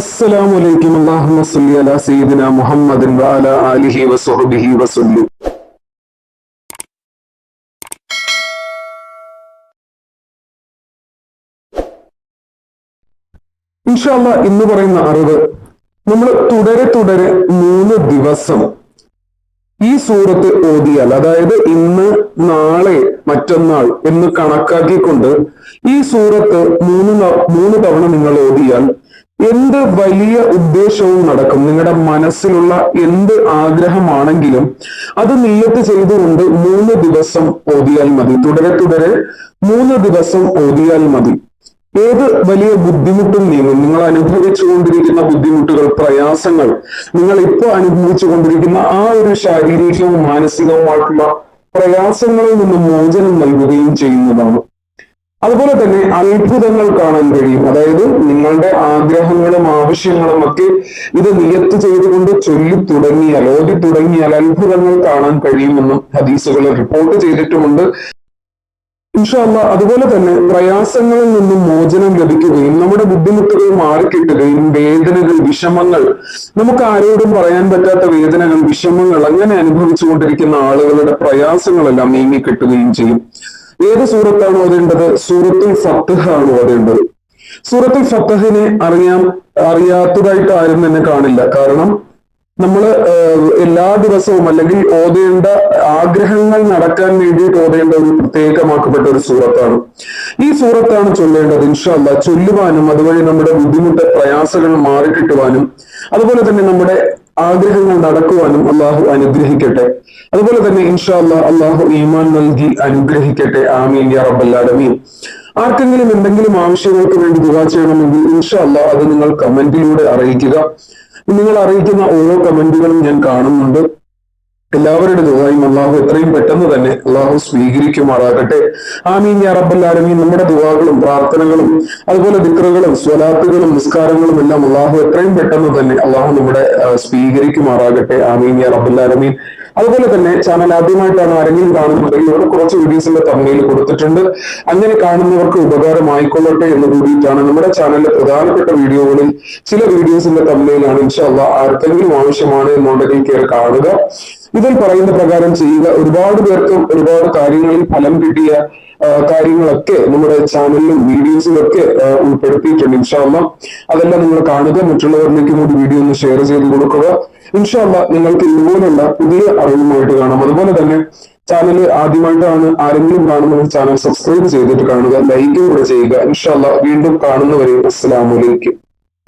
അസ്സലാമു അലൈക്കും അല്ലാഹുമ്മ സല്ലി അലാ സയ്യിദിന മുഹമ്മദിൻ വഅല ആലിഹി വസഹ്ബിഹി വസല്ലം. ഇൻഷാല്ല ഇന്ന് പറയുന്ന അറിവ് നമ്മൾ തുടരെ തുടരെ മൂന്ന് ദിവസം ഈ സൂറത്ത് ഓതിയാൽ അതായത് ഇന്ന് നാളെ മറ്റന്നാൾ എന്ന് കണക്കാക്കിക്കൊണ്ട് ഈ സൂറത്ത് മൂന്ന് മൂന്ന് തവണ നിങ്ങൾ ഓതിയാൽ എന്ത് വലിയ ഉദ്ദേശവും നടക്കും? നിങ്ങളുടെ മനസ്സിലുള്ള എന്ത് ആഗ്രഹമാണെങ്കിലും അത് നീയത്ത് ചെയ്തുകൊണ്ട് മൂന്ന് ദിവസം ഓതിയാൽ മതി. തുടരെ തുടരെ. മൂന്ന് ദിവസം ഓതിയാൽ മതി. ഏത് വലിയ ബുദ്ധിമുട്ടും നീങ്ങും. നിങ്ങൾ അനുഭവിച്ചുകൊണ്ടിരിക്കുന്ന ബുദ്ധിമുട്ടുകൾ പ്രയാസങ്ങൾ നിങ്ങൾ ഇപ്പോൾ അനുഭവിച്ചുകൊണ്ടിരിക്കുന്ന ആ ഒരു ശാരീരികവും മാനസികവുമായിട്ടുള്ള പ്രയാസങ്ങളിൽ നിന്ന് മോചനം നൽകുകയും ചെയ്യുന്നതാണ്. അതുപോലെ തന്നെ അത്ഭുതങ്ങൾ കാണാൻ കഴിയും. അതായത് നിങ്ങളുടെ ആഗ്രഹങ്ങളും ആവശ്യങ്ങളും ഒക്കെ ഇത് നിയത്ത് ചെയ്തുകൊണ്ട് ചൊല്ലി തുടങ്ങിയാൽ ഓതി തുടങ്ങിയാൽ അത്ഭുതങ്ങൾ കാണാൻ കഴിയുമെന്നും ഹദീസുകൾ റിപ്പോർട്ട് ചെയ്തിട്ടുമുണ്ട്. ഇൻഷാല്ല അതുപോലെ തന്നെ പ്രയാസങ്ങളിൽ നിന്നും മോചനം ലഭിക്കുകയും നമ്മുടെ ബുദ്ധിമുട്ടുകൾ മാറിക്കിട്ടുകയും വേദനകൾ വിഷമങ്ങൾ നമുക്ക് ആരോടും പറയാൻ പറ്റാത്ത വേദനകൾ വിഷമങ്ങൾ അങ്ങനെ അനുഭവിച്ചുകൊണ്ടിരിക്കുന്ന ആളുകളുടെ പ്രയാസങ്ങളെല്ലാം നീങ്ങിക്കിട്ടുകയും ചെയ്യും. ഏത് സൂറത്താണ് ഓതേണ്ടത് സൂറത്തുൽ ഫത്തഹ് ആണ് ഓതേണ്ടത് സൂറത്തുൽ ഫത്തഹിനെ അറിയാൻ അറിയാത്തതായിട്ട് ആരും തന്നെ കാണില്ല. കാരണം നമ്മൾ എല്ലാ ദിവസവും അല്ലെങ്കിൽ ഓതേണ്ട ആഗ്രഹങ്ങൾ നടക്കാൻ വേണ്ടിയിട്ട് ഓതേണ്ട ഒരു പ്രത്യേകമാക്കപ്പെട്ട ഒരു സൂറത്താണ്. ഈ സൂറത്താണ് ചൊല്ലേണ്ടത് ഇൻഷല്ല ചൊല്ലുവാനും അതുവഴി നമ്മുടെ ബുദ്ധിമുട്ട് പ്രയാസങ്ങൾ മാറിക്കിട്ടുവാനും അതുപോലെ തന്നെ നമ്മുടെ ആഗ്രഹങ്ങൾ നടക്കുവാനും അള്ളാഹു അനുഗ്രഹിക്കട്ടെ. അതുപോലെ തന്നെ ഇൻഷാല്ല അള്ളാഹു ഈമാൻ നൽകി അനുഗ്രഹിക്കട്ടെ. ആമീൻ യാ റബ്ബല്ലാലമീൻ ആർക്കെങ്കിലും എന്തെങ്കിലും ആവശ്യങ്ങൾക്ക് വേണ്ടി ദുവാ ചെയ്യണമെങ്കിൽ ഇൻഷാ ഇൻഷാല്ല അത് നിങ്ങൾ കമന്റിലൂടെ അറിയിക്കുക. നിങ്ങൾ അറിയിക്കുന്ന ഓരോ കമന്റുകളും ഞാൻ കാണുന്നുണ്ട്. എല്ലാവരുടെ ദുവായും അള്ളാഹു എത്രയും പെട്ടെന്ന് തന്നെ അള്ളാഹു സ്വീകരിക്കുമാറാകട്ടെ. ആമീൻ യാ റബ്ബല്ലാലമീൻ നമ്മുടെ ദുവാകളും പ്രാർത്ഥനകളും അതുപോലെ ദിക്റുകളും സ്വലാത്തുകളും നിസ്കാരങ്ങളും എല്ലാം അള്ളാഹു എത്രയും പെട്ടെന്ന് തന്നെ അള്ളാഹു നമ്മുടെ സ്വീകരിക്കുമാറാകട്ടെ. ആമീൻ യാ റബ്ബല്ലാലമീൻ അതുപോലെ തന്നെ ചാനൽ ആദ്യമായിട്ടാണ് ആരെങ്കിലും കാണുന്നുണ്ടെങ്കിൽ ഇവിടെ കുറച്ച് വീഡിയോസിന്റെ തമ്മിൽ കൊടുത്തിട്ടുണ്ട്. അങ്ങനെ കാണുന്നവർക്ക് ഉപകാരമായിക്കൊള്ളട്ടെ എന്ന് കൂടിയിട്ടാണ് നമ്മുടെ ചാനലിലെ പ്രധാനപ്പെട്ട വീഡിയോകളിൽ ചില വീഡിയോസിന്റെ തമ്മിലാണ് ഇൻഷാല്ല ആർക്കെങ്കിലും ആവശ്യമാണ് എന്നുണ്ടെങ്കിൽ കയറി കാണുക. ഇതിൽ പറയുന്ന പ്രകാരം ചെയ്യുക ഒരുപാട് പേർക്കും ഒരുപാട് കാര്യങ്ങളിൽ ഫലം കിട്ടിയ കാര്യങ്ങളൊക്കെ നമ്മുടെ ചാനലിലും വീഡിയോസിലൊക്കെ ഉൾപ്പെടുത്തിയിട്ടുണ്ട്. ഇൻഷാല്ല അതെല്ലാം നിങ്ങൾ കാണുക. മറ്റുള്ളവരിലേക്ക് കൂടി വീഡിയോ ഒന്ന് ഷെയർ ചെയ്ത് കൊടുക്കുക. ഇൻഷാല്ല നിങ്ങൾക്ക് ഇതുപോലുള്ള പുതിയ അറിവുമായിട്ട് കാണാം. അതുപോലെ തന്നെ ചാനൽ ആദ്യമായിട്ടാണ് ആരെങ്കിലും കാണുന്നത് ചാനൽ സബ്സ്ക്രൈബ് ചെയ്തിട്ട് കാണുക. ലൈക്കും കൂടെ ചെയ്യുക. ഇൻഷാല്ല വീണ്ടും കാണുന്നവരെയും അസ്സലാമലൈക്കും